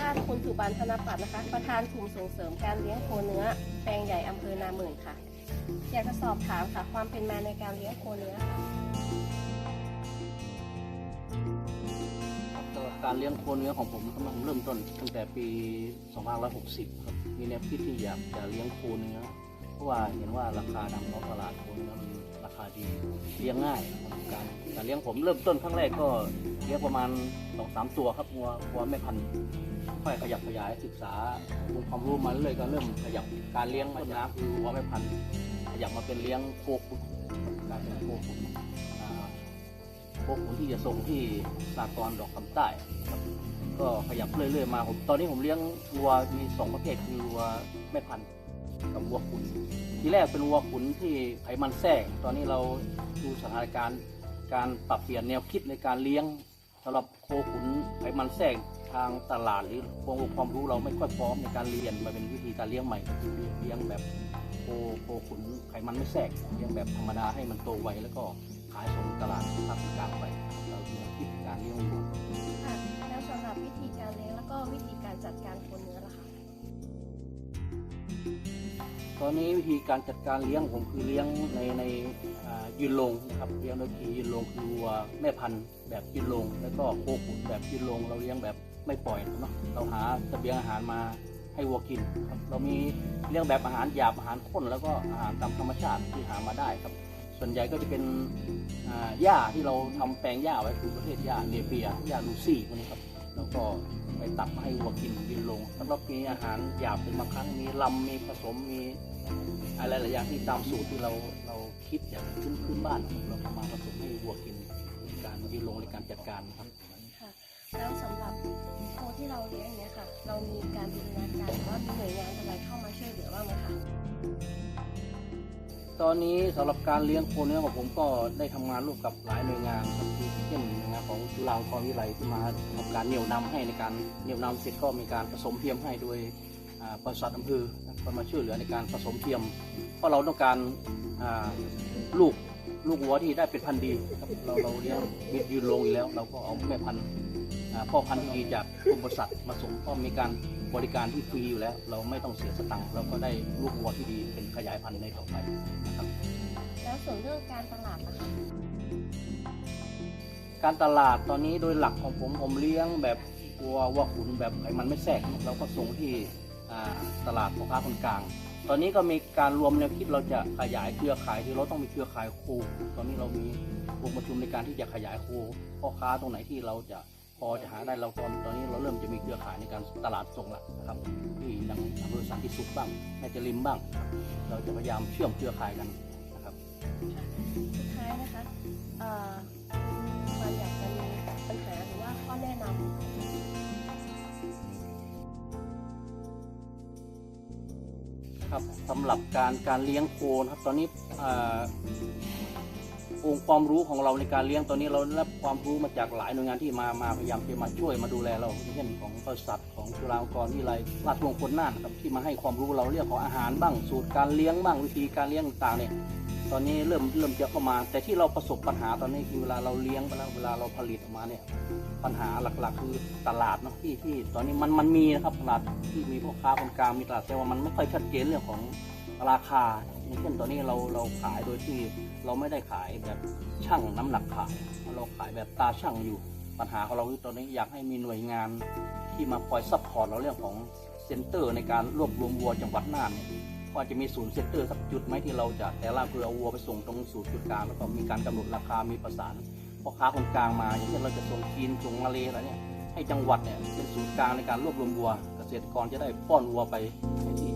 ท่านคุณสุบานธนปัตนะคะ ประธานกลุ่มส่งเสริมการเลี้ยงโคเนื้อ แปลงใหญ่อำเภอนาหมื่นค่ะ อยากจะสอบถามค่ะ ความเป็นมาในการเลี้ยงโคเนื้อค่ะการเลี้ยงโคเนื้อของผมนะครับผมเริ่มต้นตั้งแต่ปี 2560 ครับ มีแนวคิดที่อยากจะเลี้ยงโคเนื้อ เพราะว่าเห็นว่าราคานำเข้าตลาดโคเนื้อมันาดีเลี้ยงง่ายนะครับการการเลี้ยงผมเริ่มต้นครั้งแรกก็เลี้ยงประมาณ2-3ตัวครับวัววัวแม่พันธุ์ค่อยขยับขยายศึกษาองค์ความรู้มาเรื่อยๆก็เริ่มขยับการเลี้ยงต้นน้ำคือวัวแม่พันธุ์ขยับมาเป็นเลี้ยงโคขุนการเป็นโคขุนอ่าพวกผมที่จะส่งที่สากรดอกคำใต้ครับก็ขยับเรื่อยๆมาผมตอนนี้ผมเลี้ยงวัวมีสองประเภทคือวัวแม่พันธุ์ กับวัวขุน ทีแรกเป็นวัวขุนที่ไขมันแทรกตอนนี้เราดูสถานการณ์การปรับเปลี่ยนแนวคิดในการเลี้ยงสำหรับโคขุนไขมันแทรกทางตลาดหรือองค์ความรู้เราไม่ค่อยพร้อมในการเรียนมาเป็นวิธีการเลี้ยงใหม่คือเลี้ยงแบบโคโคขุนไขมันไม่แทรกเลี้ยงแบบธรรมดาให้มันโตไวแล้วก็ขายส่งตลาดภาคกลางไปเราเรียนที่การเลี้ยงวัว ตอนนี้วิธีการจัดการเลี้ยงผมคือเลี้ยงในในยืนลงนะครับเลี้ยงโดยที่ยืนลงคือวัวแม่พันธุ์แบบยืนลง แล้วก็โคขุนแบบยืนลง เราเลี้ยงแบบไม่ปล่อยเนาะเราหาเสบียงอาหารมาให้วัวกินครับเรามีเลี้ยงแบบอาหารหยาบอาหารข้นแล้วก็อาหารตามธรรมชาติที่หามาได้ครับ ส่วนใหญ่ก็จะเป็นหญ้าที่เราทำแปลงหญ้าไว้คือประเภทหญ้าเนเปียหญ้าลูซี่พวกนี้ครับแล้วก็ ไปตักให้วัวกินกินลงแล้วก็มีอาหารหยาบเป็นบางครั้งมีลำมีผสมมีอะไรหลายอย่างที่ตามสูตรที่เราเราคิดอย่างขึ้นขึ้นบ้านเราเอามาผสมให้วัวกินในการยืนลงในการจัดการครับค่ะแล้วสำหรับโคที่เราเลี้ยงอย่างเนี้ยค่ะ เรามีการบูรณาการว่ามีหน่วยงานอะไรเข้ามาช่วยเหลือบ้างไหมคะ ตอนนี้สำหรับการเลี้ยงโคเนื้อของผมก็ได้ทำงานร่วมกับหลายหน่วยงานครับที่เช่นหน่วยงานของจุฬาลงกรณ์วิทยาลัยที่มาทำการเหนี่ยวนำให้ในการเหนี่ยวนำเสร็จก็มีการผสมเทียมให้โดยอ่าบริษัทอำเภอก็มาช่วยเหลือในการผสมเทียม เพราะเราต้องการลูกลูกวัวที่ได้เป็นพันธุ์ดีเราเราเลี้ยงมียืนลงอยู่แล้ว เราก็เอาแม่พันธุ์ พ่อพันธุ์ที่ดีจากกรมบริษัทมาส่งก็มีการบริการที่ฟรีอยู่แล้ว เราไม่ต้องเสียสตังค์เราก็ได้ลูกวัวที่ดีเป็นขยายพันธุ์ในต่อไปนะครับ แล้วส่วนเรื่องการตลาดนะคะการตลาดตอนนี้โดยหลักของผมผมเลี้ยงแบบวัววัวขุนแบบไขมันไม่แทรกเราก็ส่งที่อ่าตลาดพ่อค้าคนกลาง ตอนนี้ก็มีการรวมแนวคิดเราจะขยายเครือข่ายที่เราต้องมีเครือข่ายโคตอนนี้เรามีวงประชุมในการที่จะขยายโคพ่อค้าตรงไหนที่เราจะ พอจะหาได้เราตอนตอนนี้เราเริ่มจะมีเครือข่ายในการตลาดส่งแล้วนะครับที่ดังอำเภอสันติสุขบ้างแม่จริมบ้างครับเราจะพยายามเชื่อมเครือข่ายกันนะครับสุดท้ายนะคะเอ่อมันอยากจะมีปัญหาหรือว่าข้อแนะนำครับสำหรับการการเลี้ยงโคนะครับตอนนี้ องค์ความรู้ของเราในการเลี้ยงตอนนี้เราได้รับความรู้มาจากหลายหน่วยงานที่มามาพยายามที่มาช่วยมาดูแลเราเช่นของบริษัทของจุฬาลงกรณ์วิทยาลัยราชมงคลน่านครับที่มาให้ความรู้เราเรื่องของอาหารบ้างสูตรการเลี้ยงบ้างวิธีการเลี้ยงต่างๆเนี่ยตอนนี้เริ่มเริ่มจะเข้ามา แต่ที่เราประสบปัญหาตอนนี้คือเวลาเราเลี้ยงไปแล้วเวลาเราผลิตออกมาเนี่ยปัญหาหลักๆ คือตลาดเนาะที่ที่ตอนนี้มันมันมีนะครับตลาดที่มีพ่อค้าคนกลางมีตลาดแต่ว่ามันไม่ค่อยชัดเจนเรื่องของ ราคาอย่างเช่นตอนนี้เราเราขายโดยที่เราไม่ได้ขายแบบช่างน้ำหนักขาย เราขายแบบตาช่างอยู่ ปัญหาของเราคือตอนนี้อยากให้มีหน่วยงานที่มาคอยซัพพอร์ตเราเรื่องของเซ็นเตอร์ในการรวบรวมวัวจังหวัดน่านเนี่ยว่าจะมีศูนย์เซ็นเตอร์สักจุดไหมที่เราจะแต่ละเพื่อเอาวัวไปส่งตรงศูนย์จุดกลางแล้วก็มีการกำหนดราคามีประสานพ่อค้าคนกลางมาอย่างเช่นเราจะส่งจีนส่งมาเลอะไรเนี่ยให้จังหวัดเนี่ยเป็นศูนย์กลางในการรวบรวมวัว เกษตรกรจะได้ป้อนวัวไปที่